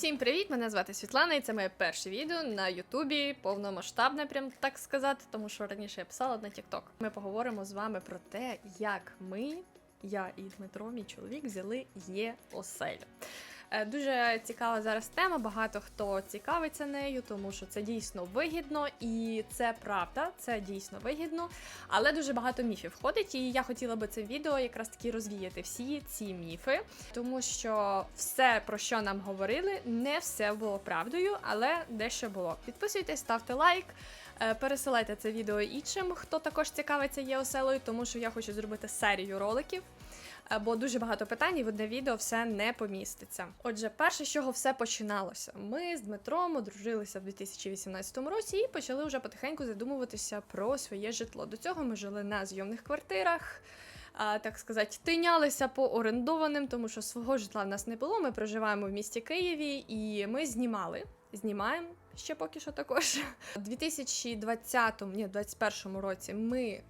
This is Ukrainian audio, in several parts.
Всім привіт! Мене звати Світлана, і це моє перше відео на Ютубі, повномасштабне, прям так сказати, тому що раніше я писала на TikTok. Ми поговоримо з вами про те, як ми, я і Дмитро, мій чоловік, взяли є оселю. Е, Дуже цікава зараз тема. Багато хто цікавиться нею, тому що це дійсно вигідно, і це правда, це дійсно вигідно. Але дуже багато міфів входить, і я хотіла би це відео якраз таки розвіяти всі ці міфи, тому що все, про що нам говорили, не все було правдою, але дещо було. Підписуйтесь, ставте лайк. е, Пересилайте це відео іншим, хто також цікавиться є оселою, тому що я хочу зробити серію роликів. Е, Бо дуже багато питань і в одне відео все не поміститься. Отже, перше, з чого все починалося. Ми з Дмитром одружилися в 2018 році і почали вже потихеньку задумуватися про своє житло. До цього ми жили на зйомних квартирах. а, Так сказати, тинялися по орендованим, тому що свого житла в нас не було. Ми проживаємо в місті Києві, і ми знімали. Знімаємо ще поки що також. У 2020, ні, 2021 році ми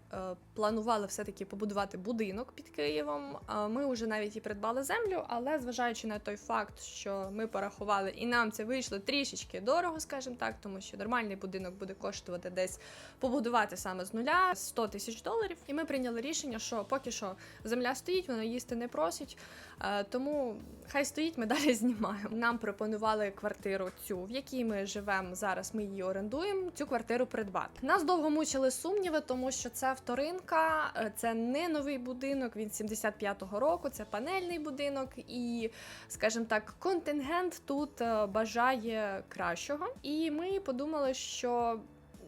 планували все-таки побудувати будинок під Києвом. Ми вже навіть і придбали землю, але зважаючи на той факт, що ми порахували, і нам це вийшло трішечки дорого, скажімо так, тому що нормальний будинок буде коштувати десь побудувати саме з нуля 100 тисяч доларів. І ми прийняли рішення, що поки що земля стоїть, вона їсти не просить. Е, Тому хай стоїть, ми далі знімаємо. Нам пропонували квартиру цю, в якій ми живемо зараз. Ми її орендуємо. Цю квартиру придбати. Нас довго мучили сумніви, тому що це вторинка, е, це не новий будинок. Він 75-го року, це панельний будинок, і, скажімо так, контингент тут е, бажає кращого. І ми подумали, що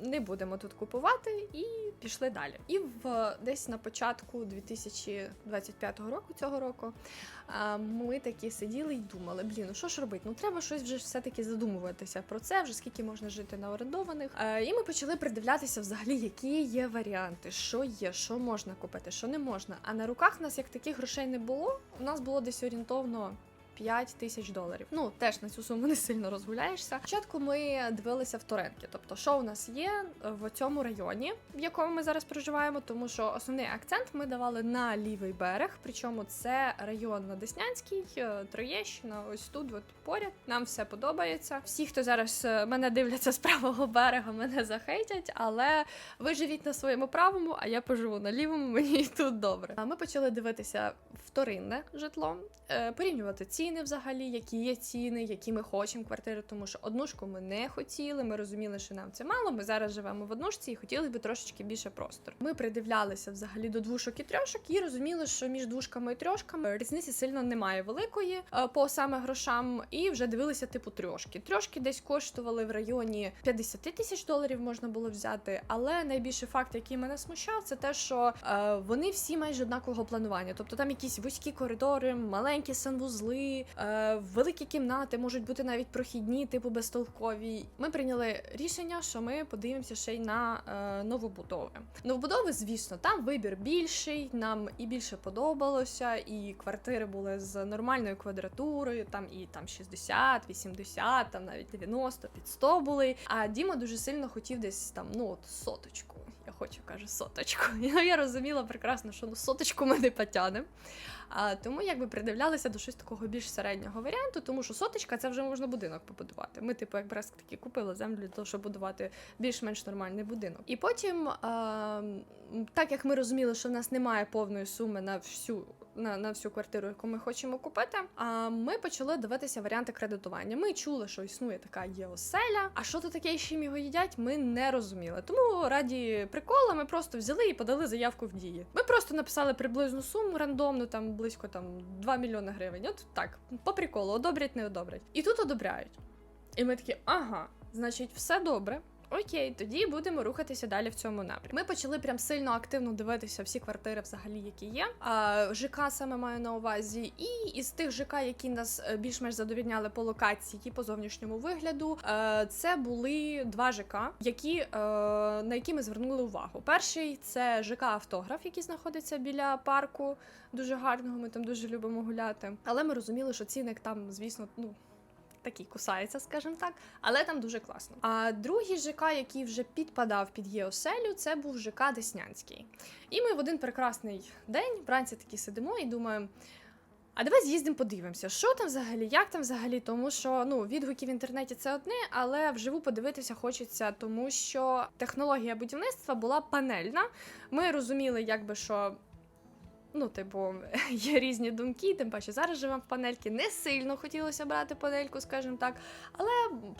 не будемо тут купувати і пішли далі. І в десь на початку 2025 року цього року ми такі сиділи і думали: блін, ну що ж робити? Ну треба щось вже все-таки задумуватися про це, вже скільки можна жити на орендованих. І ми почали придивлятися взагалі, які є варіанти, що є, що можна купити, що не можна. А на руках нас як таких грошей не було. У нас було десь орієнтовно. 5 тисяч доларів. Ну теж на цю суму не сильно розгуляєшся. Спочатку ми дивилися в Торенки, тобто, що у нас є в цьому районі, в якому ми зараз проживаємо, тому що основний акцент ми давали на лівий берег. Причому це район Надеснянський, е, Троєщина, ось тут, от поряд. Нам все подобається. Всі, хто зараз е, мене дивляться з правого берега, мене захейтять, але ви живіть на своєму правому, а я поживу на лівому. Мені тут добре. А ми почали дивитися вторинне житло, е, порівнювати ціни взагалі, які є ціни, які ми хочемо квартири, тому що однушку ми не хотіли. Ми розуміли, що нам це мало. Ми зараз живемо в однушці і хотіли би трошечки більше простору. Ми придивлялися взагалі до двушок і трьошок і розуміли, що між двушками і трьошками різниці сильно немає великої е, по саме грошам, і вже дивилися типу трьошки. Трьошки десь коштували в районі 50 тисяч доларів можна було взяти. Але найбільший факт, який мене смущав, це те, що е, вони всі майже однакового планування. Тобто там якісь вузькі коридори, маленькі санвузли, е, великі кімнати, можуть бути навіть прохідні, типу безтолкові. Ми прийняли рішення, що ми подивимося ще й на е, новобудови. Новобудови, звісно, там вибір більший, нам і більше подобалося, і квартири були з нормальною квадратурою, там і там 60, 80, там навіть 90, під 100 були. А Діма дуже сильно хотів десь там, ну от соточку. Хочу, каже, соточку. Я, я розуміла прекрасно, що ну соточку ми не потягнемо. Тому якби придивлялися до щось такого більш середнього варіанту, тому що соточка це вже можна будинок побудувати. Ми, типу, як раз таки купили землю для того, щоб будувати більш-менш нормальний будинок. І потім, а, так як ми розуміли, що в нас немає повної суми на всю. На, на всю квартиру, яку ми хочемо купити, а ми почали дивитися варіанти кредитування. Ми чули, що існує така є оселя. А що то таке, з його їдять, ми не розуміли. Тому раді прикола ми просто взяли і подали заявку в дії. Ми просто написали приблизну суму рандомну, там близько там 2 мільйони гривень. От так, по приколу, одобрять, не одобрять. І тут одобряють. І ми такі, ага, значить, все добре. Окей, тоді будемо рухатися далі в цьому напрямку. Ми почали прям сильно активно дивитися всі квартири, взагалі, які є. А, ЖК саме маю на увазі. І із тих ЖК, які нас е, більш-менш задовільняли по локації по зовнішньому вигляду, е, це були два ЖК, які, е, на які ми звернули увагу. Перший це ЖК Автограф, який знаходиться біля парку, дуже гарного. Ми там дуже любимо гуляти. Але ми розуміли, що ціник там, звісно, ну такий кусається, скажімо так, але там дуже класно. А другий ЖК, який вже підпадав під ЄОселю, це був ЖК Деснянський. І ми в один прекрасний день вранці такі сидимо і думаємо. А давай з'їздимо подивимося, що там взагалі, як там взагалі, тому що ну відгуки в інтернеті це одне, але вживу подивитися хочеться, тому що технологія будівництва була панельна. Ми розуміли, якби що. Ну, типу, є різні думки, тим паче зараз живемо в панельки. Не сильно хотілося брати панельку, скажімо так. Але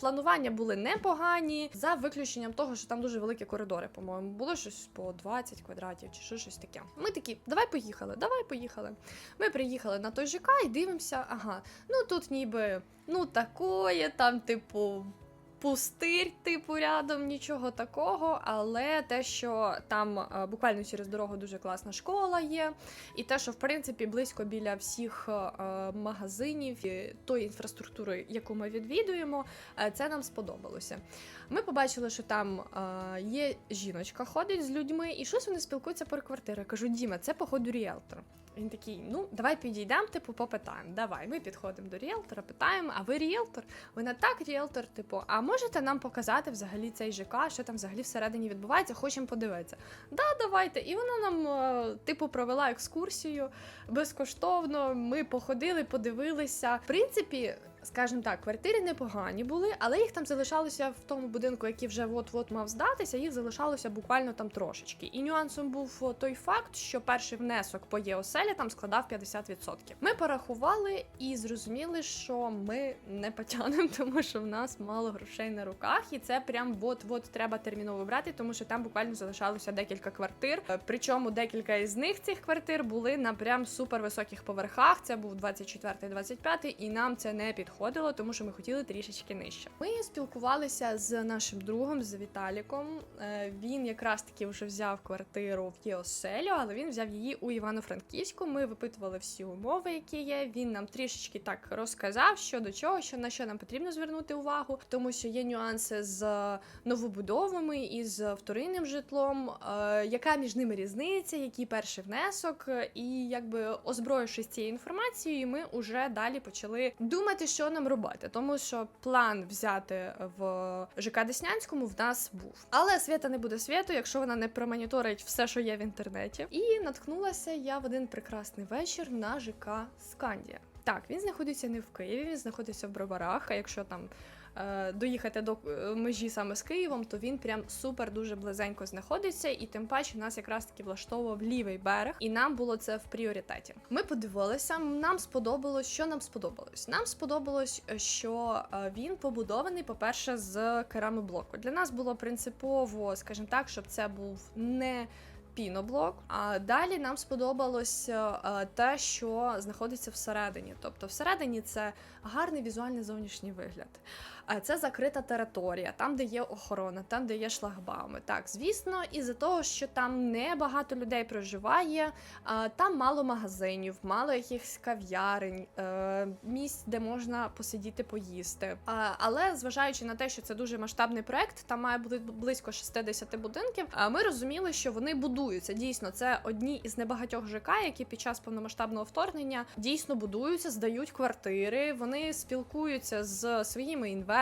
планування були непогані, за виключенням того, що там дуже великі коридори, по-моєму, було щось по 20 квадратів чи що, щось таке. Ми такі, давай поїхали, давай поїхали. Ми приїхали на той ЖК і дивимося, ага, ну тут ніби ну такое, там, типу. Пустир, типу, рядом, нічого такого, але те, що там е, буквально через дорогу дуже класна школа є, і те, що в принципі близько біля всіх е, магазинів тої інфраструктури, яку ми відвідуємо, е, це нам сподобалося. Ми побачили, що там е, є жіночка, ходить з людьми, і щось вони спілкуються про квартири. Кажу, Діма, це походу ріелтор. Він такий, ну давай підійдемо, типу, попитаємо. Давай, ми підходимо до ріелтора, питаємо, а ви ріелтор? Вона так, ріелтор, типу, а можете нам показати взагалі цей ЖК, що там взагалі всередині відбувається, хочемо подивитися. Да, давайте. І вона нам, е, типу, провела екскурсію безкоштовно. Ми походили, подивилися. В принципі, скажімо так, квартири непогані були, але їх там залишалося в тому будинку, який вже от-от мав здатися, їх залишалося буквально там трошечки. І нюансом був той факт, що перший внесок по ЄОСЕЛі там складав 50%. Ми порахували і зрозуміли, що ми не потягнемо, тому що в нас мало грошей на руках, і це прям от-от треба терміново брати, тому що там буквально залишалося декілька квартир. Е, Причому декілька із них цих квартир були на прям супер високих поверхах. Це був 24-25, і нам це не підходило, тому що ми хотіли трішечки нижче. Ми спілкувалися з нашим другом, з Віталіком. Е, Він якраз таки вже взяв квартиру в Єоселю, але він взяв її у Івано-Франківську. Ми випитували всі умови, які є. Він нам трішечки так розказав, що до чого, що на що нам потрібно звернути увагу, тому що є нюанси з новобудовами і з вторинним житлом, е, яка між ними різниця, який перший внесок, і якби озброївшись цією інформацією, ми вже далі почали думати, що нам робити, тому що план взяти в ЖК Деснянському в нас був. Але свята не буде світу, якщо вона не промоніторить все, що є в інтернеті. І наткнулася я в один прекрасний вечір на ЖК Скандія. Так, він знаходиться не в Києві, він знаходиться в Броварах. А якщо там е, доїхати до е, межі саме з Києвом, то він прям супер дуже близенько знаходиться, і тим паче нас якраз таки влаштовував лівий берег, і нам було це в пріоритеті. Ми подивилися, нам сподобалось, що нам сподобалось. Нам сподобалось, е, що е, він побудований, по-перше, з керамоблоку. Для нас було принципово, скажімо так, щоб це був не піноблок. А далі нам сподобалось е, те, що знаходиться всередині. Тобто, всередині це гарний візуальний зовнішній вигляд. Це закрита територія, там, де є охорона, там, де є шлагбауми. Так, звісно, із-за того, що там не багато людей проживає, там мало магазинів, мало якихось кав'ярень, е, місць, де можна посидіти, поїсти. Але зважаючи на те, що це дуже масштабний проект, там має бути близько 60 будинків. е, Ми розуміли, що вони будуються. Дійсно, це одні із небагатьох ЖК, які під час повномасштабного вторгнення дійсно будуються, здають квартири. Вони спілкуються з своїми інвесторами.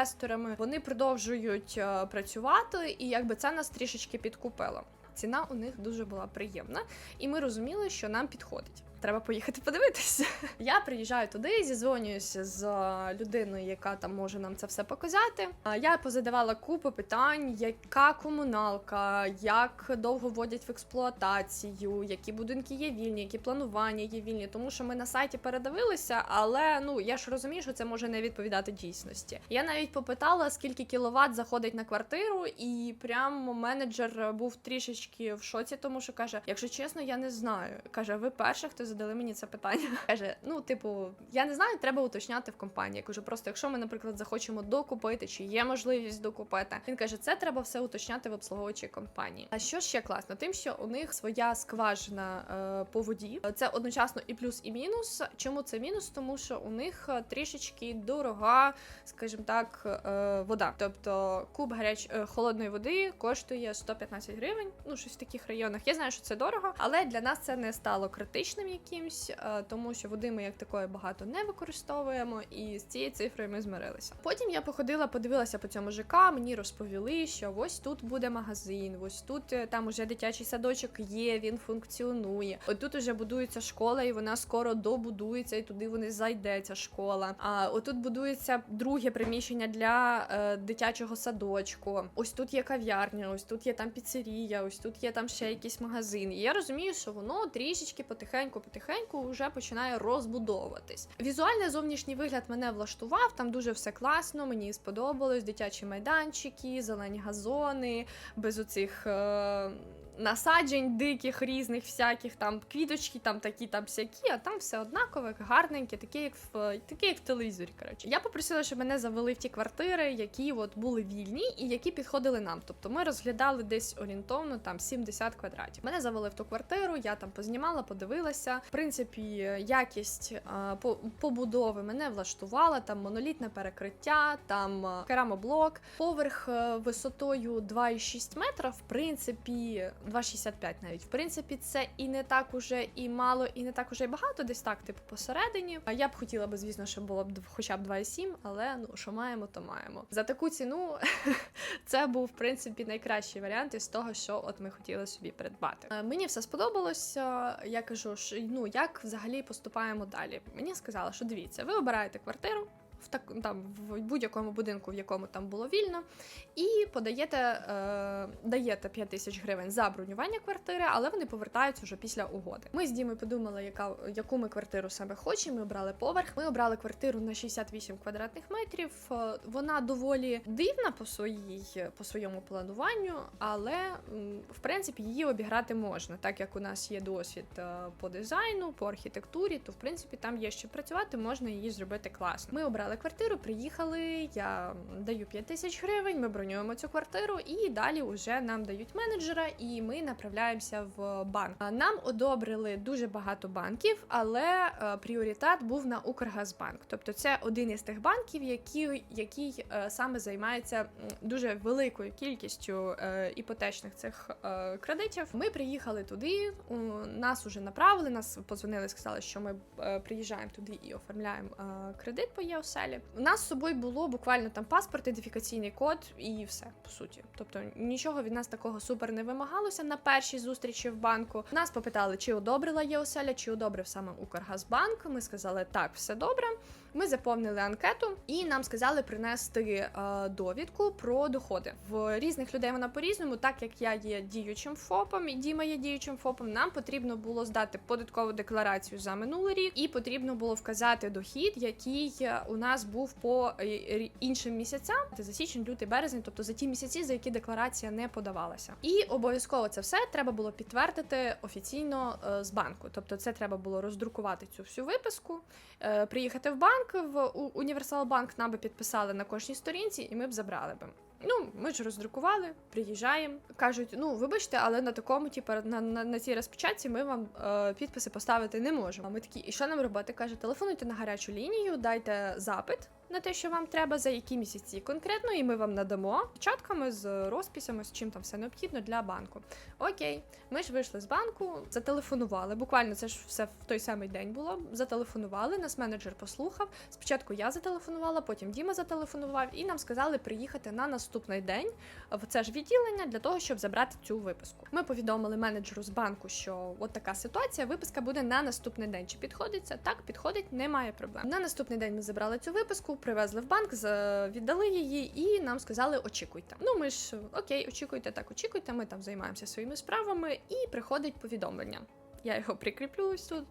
Вони продовжують е, працювати, і якби це нас трішечки підкупило. Ціна у них дуже була приємна, і ми розуміли, що нам підходить. Треба поїхати подивитися. Я приїжджаю туди, зізвонююся з е, людиною, яка там може нам це все показати. Я позадавала купу питань, яка комуналка, як довго вводять в експлуатацію, які будинки є вільні, які планування є вільні. Тому що ми на сайті передивилися, але ну я ж розумію, що це може не відповідати дійсності. Я навіть попитала, скільки кіловат заходить на квартиру, і прямо менеджер був трішечки в шоці, тому що каже: якщо чесно, я не знаю. каже, ви перші, хто задали мені це питання. Каже: ну, типу, я не знаю, треба уточняти в компанії. Я кажу, просто якщо ми, наприклад, захочемо докупити, чи є можливість докупити. Він каже, це треба все уточняти в обслуговуючій компанії. А що ще класно? Тим, що у них своя скважина е, по воді. Це одночасно і плюс, і мінус. Чому це мінус? Тому що у них е, трішечки дорога, скажімо так, е, вода. Тобто куб гаряч е, холодної води коштує 115 гривень. Ну щось в таких районах. Я знаю, що це дорого, але для нас це не стало критичним якимсь, е, тому що води ми як такої багато не використовуємо, і з цією цифрою ми змирилися. Потім я походила, подивилася по цьому ЖК, мені розповіли, що ось тут буде магазин, ось тут е, там уже дитячий садочок є, він функціонує. От тут уже будується школа, і вона скоро добудується, і туди вони зайде ця школа. А отут будується друге приміщення для е, дитячого садочку. Ось тут є кав'ярня, ось тут є там піцерія, ось тут є там ще якийсь магазин. І я розумію, що воно трішечки потихеньку, потихеньку вже починає розбудовуватись. Візуальний зовнішній вигляд мене влаштував. Там дуже все класно. Мені сподобалось дитячі майданчики, зелені газони, без оцих. Е- Насаджень диких різних, всяких там квіточки, там такі, там всякі, а там все однакове, гарненьке, таке, як в таке, як в телевізорі. Коротше, я попросила, щоб мене завели в ті квартири, які от були вільні і які підходили нам. Тобто ми розглядали десь орієнтовно там 70 квадратів. Мене завели в ту квартиру, я там познімала, подивилася. В принципі, якість а, по- побудови мене влаштувала. Там монолітне перекриття, там керамоблок, поверх е, висотою 2,6 метра. В принципі, 2,65 навіть. В принципі, це і не так уже і мало, і не так уже і багато, десь так, типу, посередині. А я б хотіла би, звісно, щоб було б хоча б 2,7, але ну що маємо, то маємо. За таку ціну це був в принципі найкращий варіант із того, що от ми хотіли собі придбати. Е, Мені все сподобалося. Я кажу, що ну як взагалі поступаємо далі. Мені сказали, що дивіться, ви обираєте квартиру. В так там в будь-якому будинку, в якому там було вільно, і подаєте е, даєте 5 тисяч гривень за бронювання квартири, але вони повертаються вже після угоди. Ми з Дімою подумали, яка яку ми квартиру саме хочемо. Ми обрали поверх. Ми обрали квартиру на 68 квадратних метрів. Е, Вона доволі дивна по своїй по своєму плануванню, але в принципі її обіграти можна, так як у нас є досвід е, по дизайну, по архітектурі, то в принципі там є що працювати, можна її зробити класно. Ми обрали квартиру, приїхали. Я даю 5 тисяч гривень. Ми бронюємо цю квартиру, і далі вже нам дають менеджера, і ми направляємося в банк. Нам одобрили дуже багато банків, але е, пріоритет був на Укргазбанк. Тобто, це один із тих банків, які, який е, саме займається дуже великою кількістю е, іпотечних цих кредитів. Ми приїхали туди. Нас уже направили. Нас позвонили, сказали, що ми приїжджаємо туди і оформляємо кредит по ЄОСЕЛі. У нас з собою було буквально там паспорт, ідентифікаційний код і все по суті. Тобто нічого від нас такого супер не вимагалося на першій зустрічі в банку. Нас попитали, чи одобрила є оселя, чи одобрив саме Укргазбанк. Ми сказали, так, все добре. Ми заповнили анкету і нам сказали принести е, довідку про доходи. В різних людей вона по-різному, так як я є діючим ФОПом і Діма є діючим ФОПом, нам потрібно було здати податкову декларацію за минулий рік, і потрібно було вказати дохід, який е, у нас був по е, іншим місяцям. За січень, лютий, березень, тобто за ті місяці, за які декларація не подавалася. І обов'язково це все треба було підтвердити офіційно з банку. Тобто, це треба було роздрукувати цю всю виписку, приїхати в банк в у- Універсал Банк нам би підписали на кожній сторінці, і ми б забрали би. Ну, ми ж роздрукували, приїжджаємо. Кажуть, ну вибачте, але на такому, типу, на, на, на цій розпечатці ми вам е, підписи поставити не можемо. А ми такі, і що нам робити? Каже, телефонуйте на гарячу лінію, дайте запит на те, що вам треба, за які місяці конкретно, і ми вам надамо печатками з розписями, з чим там все необхідно для банку. Окей, ми ж вийшли з банку, зателефонували. Буквально це ж все в той самий день було. Зателефонували, нас менеджер послухав. Спочатку я зателефонувала, потім Діма зателефонував, і нам сказали приїхати на наступний день в це ж відділення для того, щоб забрати цю виписку. Ми повідомили менеджеру з банку, що от така ситуація. Виписка буде на наступний день. Чи підходить це? Так, підходить, немає проблем. На наступний день ми забрали цю виписку, привезли в банк, віддали її, і нам сказали, очікуйте. Ну ми ж окей, очікуйте, так очікуйте. Ми там займаємося своїми справами, і приходить повідомлення. Я його прикріплю ось тут.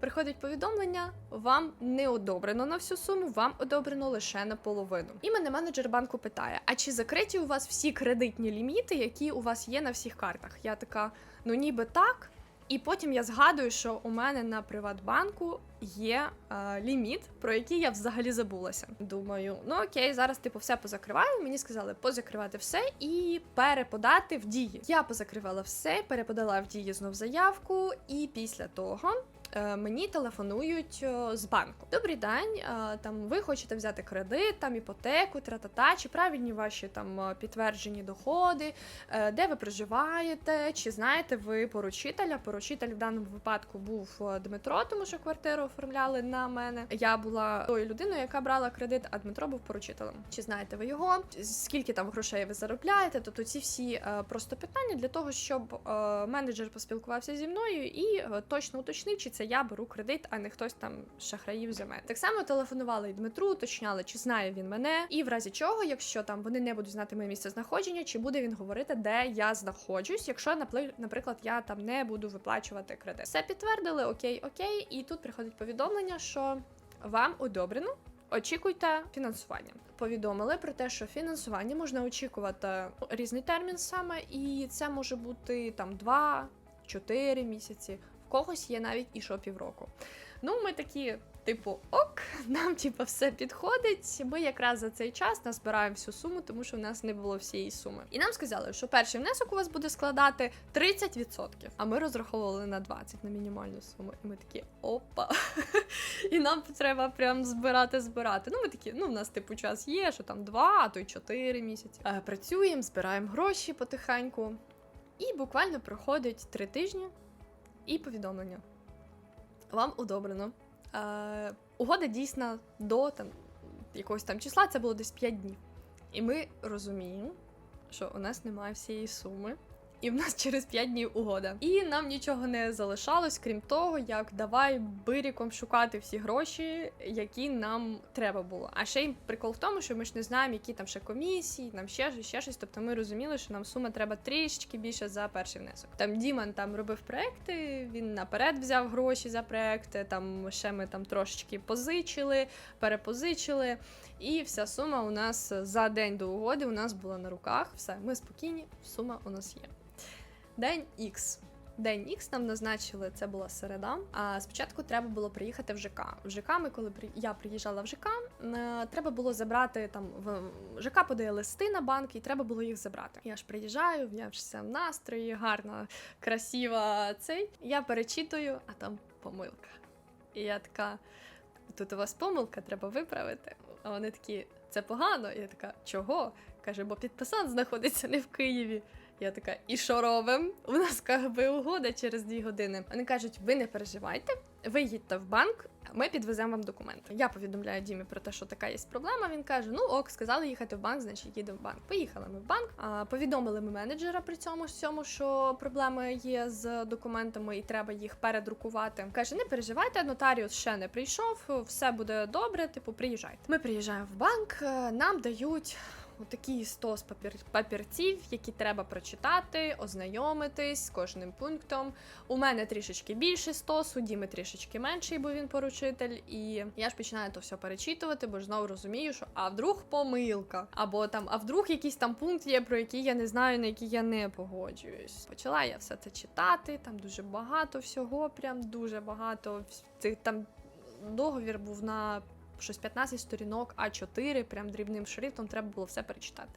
Приходить повідомлення, вам не одобрено на всю суму, вам одобрено лише на половину. І мене менеджер банку питає: а чи закриті у вас всі кредитні ліміти, які у вас є на всіх картах? Я така, ну ніби так. І потім я згадую, що у мене на Приватбанку є е, ліміт, про який я взагалі забулася. Думаю, ну окей, зараз типу все позакриваю. Мені сказали позакривати все і переподати в дії. Я позакривала все, переподала в дії знов заявку, і після того мені телефонують е, з банку. Добрий день, е, там ви хочете взяти кредит, там іпотеку, тра-та-та, чи правильні ваші там е, підтверджені доходи, е, де ви проживаєте, чи знаєте ви поручителя? Поручитель в даному випадку був е, Дмитро, тому що квартиру оформляли на мене. Я була тою людиною, яка брала кредит, а Дмитро був поручителем. Чи знаєте ви його? Скільки там грошей ви заробляєте? Тобто ці всі е, просто питання для того, щоб е, менеджер поспілкувався зі мною і е, точно уточнив, чи це я беру кредит, а не хтось там шахраїв за мене. Так само телефонували і Дмитру, уточняли, чи знає він мене, і в разі чого, якщо там вони не будуть знати моє місце знаходження, чи буде він говорити, де я знаходжусь, якщо наприклад, я там не буду виплачувати кредит. Все підтвердили, окей, окей, і тут приходить повідомлення, що вам одобрено. Очікуйте фінансування. Повідомили про те, що фінансування можна очікувати різний термін саме, і це може бути там 2-4 місяці. Когось є навіть і що півроку. Ну, ми такі, типу, ок, нам типу, все підходить. Ми якраз за цей час назбираємо всю суму, тому що в нас не було всієї суми. І нам сказали, що перший внесок у вас буде складати 30%, а ми розраховували на 20 на мінімальну суму. І ми такі опа. І нам треба прям збирати, збирати. Ну, ми такі, ну, в нас типу час є, що там 2, а то й 4 місяці. Е, Працюємо, збираємо гроші потихеньку. І буквально проходить 3 тижні і повідомлення. Вам удобрено. Е, угода дійсна до там, якогось там числа, це було десь 5 днів. І ми розуміємо, що у нас немає всієї суми. І в нас через 5 днів угода. І нам нічого не залишалось, крім того, як давай биріком шукати всі гроші, які нам треба було. А ще й прикол в тому, що ми ж не знаємо, які там ще комісії, нам ще, ще щось. Тобто ми розуміли, що нам сума треба трішечки більше за перший внесок. Там Діман там робив проекти, він наперед взяв гроші за проекти. Там ще ми там трошечки позичили, перепозичили. І вся сума у нас за день до угоди у нас була на руках. Все, ми спокійні, сума у нас є. День X. День X нам назначили, це була середа. А спочатку треба було приїхати в ЖК. В ЖК ми, коли я приїжджала в ЖК, е, треба було забрати там в ЖК подає листи на банк, і треба було їх забрати. Я ж приїжджаю, я в настрої, гарна, красива цей. Я перечитую, а там помилка. І я така: тут у вас помилка, треба виправити. А вони такі, це погано. І я така, чого? Каже, бо підписант знаходиться не в Києві. Я така, і що робимо? У нас би угода через дві години. Вони кажуть, ви не переживайте, ви їдьте в банк, ми підвеземо вам документи. Я повідомляю Дімі про те, що така є проблема. Він каже: Ну ок, сказали їхати в банк, значить їдемо в банк. Поїхали ми в банк. А, повідомили ми менеджера при цьому всьому, що проблеми є з документами і треба їх передрукувати. Каже: не переживайте, нотаріус ще не прийшов, все буде добре. Типу, приїжджайте. Ми приїжджаємо в банк, е, нам дають. Отакий стос папір... папірців, які треба прочитати, ознайомитись з кожним пунктом. У мене трішечки більше стосу, Діми трішечки менший, бо він поручитель. І я ж починаю то все перечитувати, бо ж знову розумію, що а вдруг помилка, або там, а вдруг якийсь там пункт є, про який я не знаю, на який я не погоджуюсь. Почала я все це читати. Там дуже багато всього, прям дуже багато. Цих там договір був на щось 15 сторінок, А4, прям дрібним шрифтом треба було все перечитати.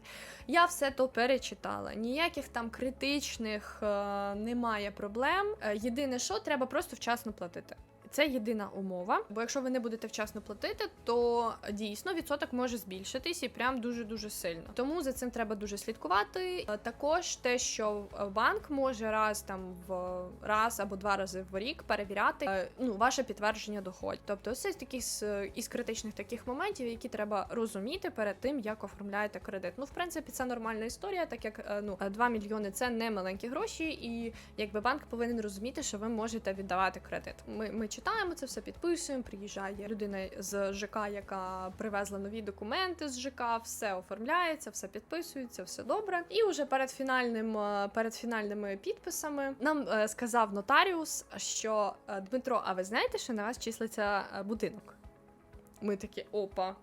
Я все то перечитала. Ніяких там критичних е, немає проблем. Е, єдине, що треба просто вчасно платити. Це єдина умова, бо якщо ви не будете вчасно платити, то дійсно відсоток може збільшитись і прям дуже дуже сильно. Тому за цим треба дуже слідкувати. Е, Також те, що банк може раз там в раз або два рази в рік перевіряти е, ну ваше підтвердження доходів. Тобто, це такі з із критичних таких моментів, які треба розуміти перед тим, як оформляєте кредит. Ну, в принципі, це нормальна історія, так як е, ну 2 мільйони це не маленькі гроші, і якби банк повинен розуміти, що ви можете віддавати кредит. Ми, ми читаємо це все, підписуємо. Приїжджає людина з ЖК, яка привезла нові документи з ЖК, все оформляється, все підписується, все добре. І вже перед фінальним е, перед фінальними підписами нам е, сказав нотаріус, що е, Дмитро, а ви знаєте, що на вас числиться будинок? Ми такі опа.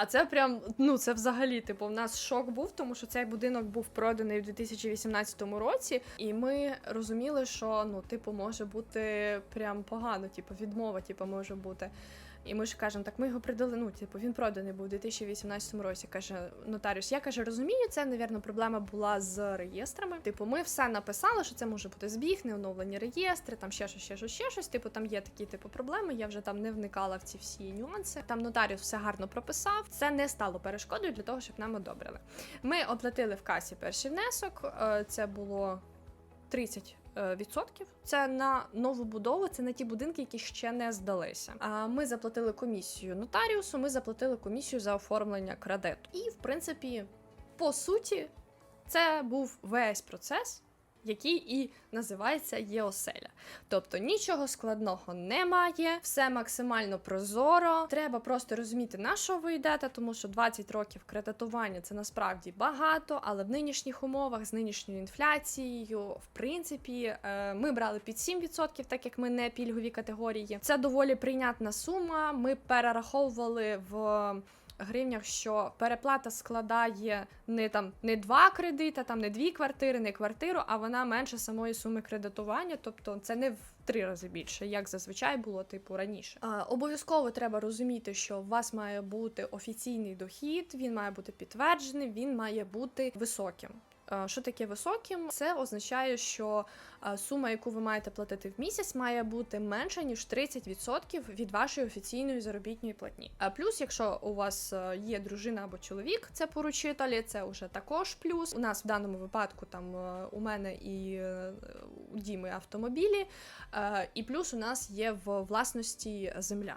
А це прям, ну це взагалі, типу, в нас шок був, тому що цей будинок був проданий в 2018 році, і ми розуміли, що ну, типу, може бути прям погано, типу, відмова, типу, може бути. І ми ж кажемо, так ми його придали. Ну, типу, він проданий був у 2018 році. каже нотаріус. Я каже, розумію, це, навірно, проблема була з реєстрами. Типу, ми все написали, що це може бути збіг, не оновлені реєстри, там ще щось, ще щось, ще щось. Типу, там є такі типу проблеми. Я вже там не вникала в ці всі нюанси. Там нотаріус все гарно прописав. Це не стало перешкодою для того, щоб нам одобрили. Ми оплатили в касі перший внесок. е, Це було 30 е, відсотків. Це на нову будову, це на ті будинки, які ще не здалися. А ми заплатили комісію нотаріусу. Ми заплатили комісію за оформлення кредиту. І в принципі, по суті, це був весь процес. Який і називається ЄОСЕЛЯ. Тобто нічого складного немає, все максимально прозоро. Треба просто розуміти, на що ви йдете, тому що 20 років кредитування це насправді багато, але в нинішніх умовах з нинішньою інфляцією, в принципі, е, ми брали під 7%, так як ми не пільгові категорії. Це доволі прийнятна сума. Ми перераховували в. Гривнях, що переплата складає не там не два кредита, там не дві квартири, не квартиру, а вона менше самої суми кредитування, тобто це не в три рази більше, як зазвичай було типу раніше. А, обов'язково треба розуміти, що у вас має бути офіційний дохід, він має бути підтверджений, він має бути високим. А, Що таке високим? Це означає, що сума, яку ви маєте платити в місяць, має бути менша ніж 30% від вашої офіційної заробітної платні. А плюс, якщо у вас е, є дружина або чоловік, це поручителі, це вже також плюс. У нас в даному випадку там е, у мене і е, у Діми автомобілі, е, і плюс у нас є в власності земля.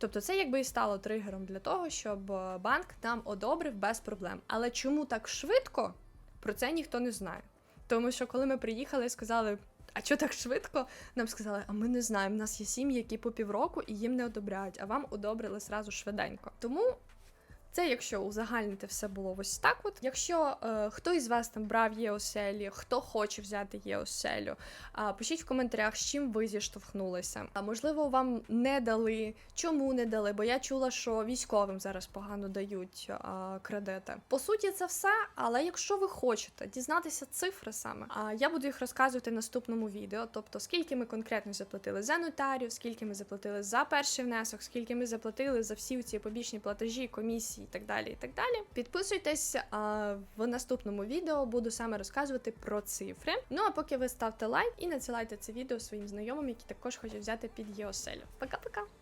Тобто це якби і стало тригером для того, щоб е, банк нам одобрив без проблем. Але чому так швидко? Про це ніхто не знає. Тому що коли ми приїхали і сказали, а що так швидко? Нам сказали, а ми не знаємо. У нас є сім'ї, які по півроку і їм не одобряють, а вам одобрили сразу швиденько. Тому. Це якщо узагальнити все було ось так. От якщо е, хто із вас там брав ЄОСЕЛі, хто хоче взяти ЄОСЕЛю, а пишіть в коментарях, з чим ви зіштовхнулися. А можливо, вам не дали, чому не дали? Бо я чула, що військовим зараз погано дають а, кредити. По суті, це все. Але якщо ви хочете дізнатися цифри саме, а я буду їх розказувати в наступному відео. Тобто, скільки ми конкретно заплатили за нотарів, скільки ми заплатили за перший внесок, скільки ми заплатили за всі ці побічні платежі, комісії і так далі. І так далі. Підписуйтесь а, в наступному відео. Буду саме розказувати про цифри. Ну а поки ви ставте лайк і надсилайте це відео своїм знайомим, які також хочуть взяти під ЄОСЕЛю. Пока-пока!